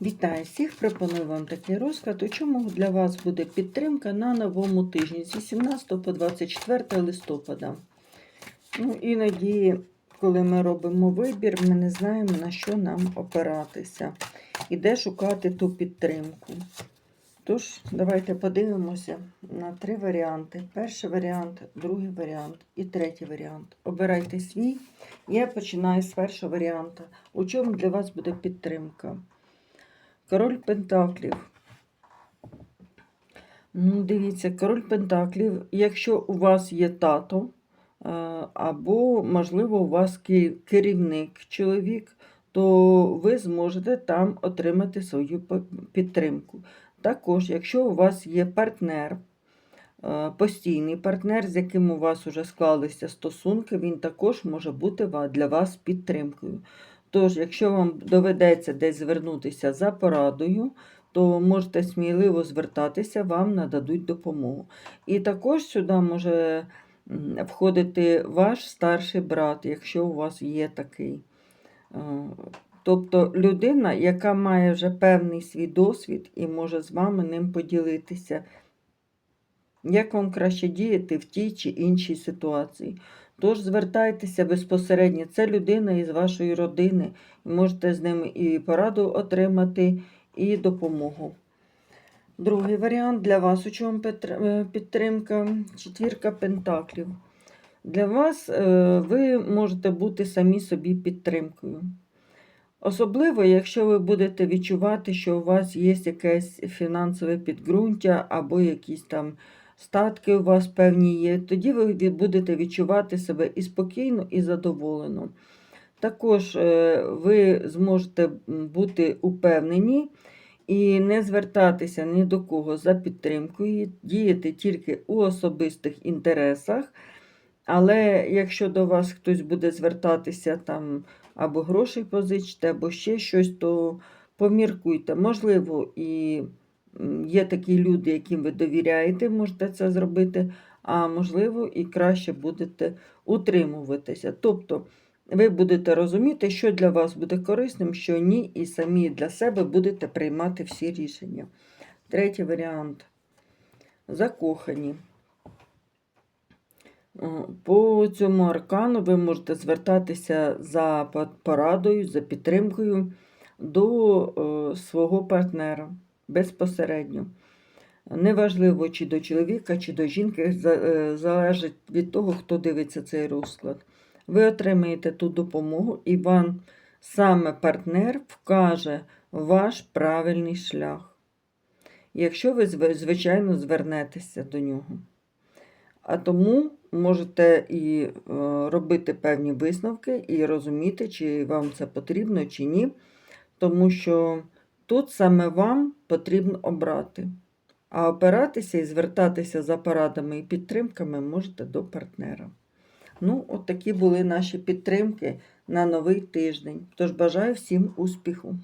Вітаю всіх! Пропоную вам такий розклад, у чому для вас буде підтримка на новому тижні з 18 по 24 листопада. Ну, іноді, коли ми робимо вибір, ми не знаємо, на що нам опиратися і де шукати ту підтримку. Тож, давайте подивимося на три варіанти. Перший варіант, другий варіант і третій варіант. Обирайте свій. Я починаю з першого варіанту. У чому для вас буде підтримка? Король Пентаклів. Ну, дивіться, король Пентаклів, якщо у вас є тато, е, або, можливо, у вас керівник, чоловік, то ви зможете там отримати свою підтримку. Також, якщо у вас є партнер, е, постійний партнер, з яким у вас вже склалися стосунки, він також може бути для вас підтримкою. Тож, якщо вам доведеться десь звернутися за порадою, то можете сміливо звертатися, вам нададуть допомогу. І також сюди може входити ваш старший брат, якщо у вас є такий. Е, Тобто людина, яка має вже певний свій досвід і може з вами ним поділитися. Як вам краще діяти в тій чи іншій ситуації? Тож звертайтеся безпосередньо. Це людина із вашої родини. Можете з ним і пораду отримати, і допомогу. Другий варіант для вас, у чому е, підтримка? Четвірка пентаклів. Для вас е, ви можете бути самі собі підтримкою. Особливо, якщо ви будете відчувати, що у вас є якесь фінансове підґрунтя або якісь там статки у вас певні є, тоді ви будете відчувати себе і спокійно, і задоволено. Також е, ви зможете бути упевнені і не звертатися ні до кого за підтримкою, діяти тільки у особистих інтересах. Але якщо до вас хтось буде звертатися там або грошей позичте, або ще щось, то поміркуйте. Можливо, і є такі люди, яким ви довіряєте, можете це зробити, а можливо, і краще будете утримуватися. Тобто ви будете розуміти, що для вас буде корисним, що ні, і самі для себе будете приймати всі рішення. Третій варіант. Закохані. По цьому аркану ви можете звертатися за порадою, за підтримкою до е, свого партнера безпосередньо. Неважливо, чи до чоловіка, чи до жінки, е, залежить від того, хто дивиться цей розклад. Ви отримаєте ту допомогу, і вам саме партнер вкаже ваш правильний шлях. Якщо ви, звичайно, звернетеся до нього. А тому можете і е, робити певні висновки, і розуміти, чи вам це потрібно, чи ні. Тому що тут саме вам потрібно обрати. А опиратися і звертатися за порадами і підтримками можете до партнера. Ну, от такі були наші підтримки на новий тиждень. Тож бажаю всім успіху!